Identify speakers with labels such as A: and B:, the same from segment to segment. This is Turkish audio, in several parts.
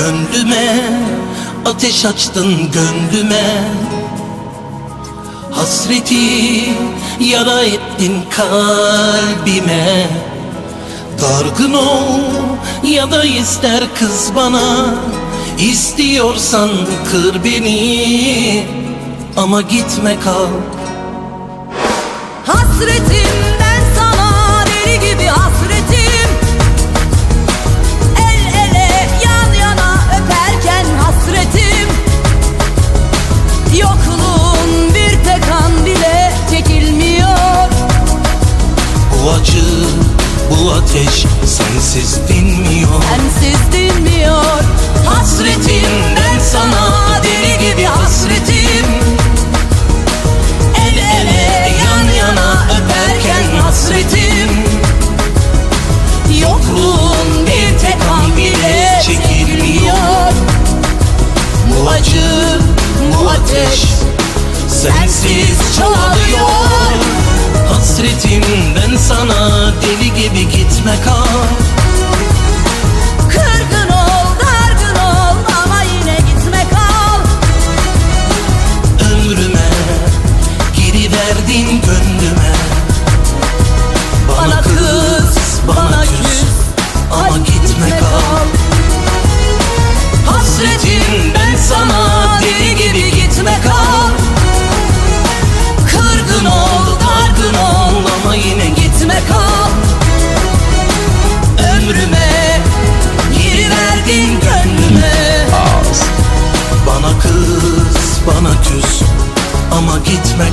A: gönlüme Ateş açtın gönlüme. Hasreti yara ettin kalbime. Dargın ol ya da ister kız bana. İstiyorsan kır beni. Ama gitme kal.
B: Hasretim
A: dinmiyor
B: Sensiz dinmiyor.
A: Hasretim ben sana deli gibi hasretim. El ele yan yana öperken hasretim. Yokluğun bir tek an bile çekilmiyor. Bu acı bu ateş sensiz çoğalıyor Hasretim ben sana deli gibi gitme kal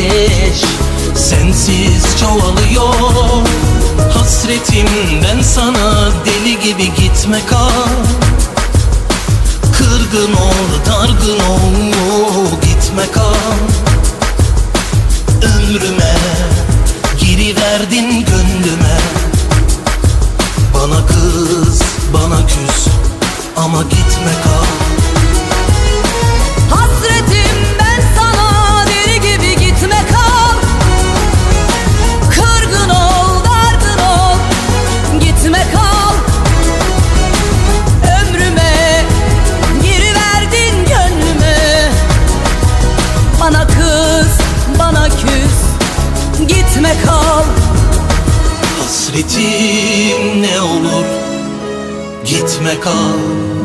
A: ateş sensiz çoğalıyor. Hasretim ben sana deli gibi gitme kal. Kırgın ol, dargın ol, gitme kal. Ömrüme Giriverdin gönlüme. Bana kız, bana küs Ama gitme
B: gitme kal.
A: Hasretim ne olur? Gitme kal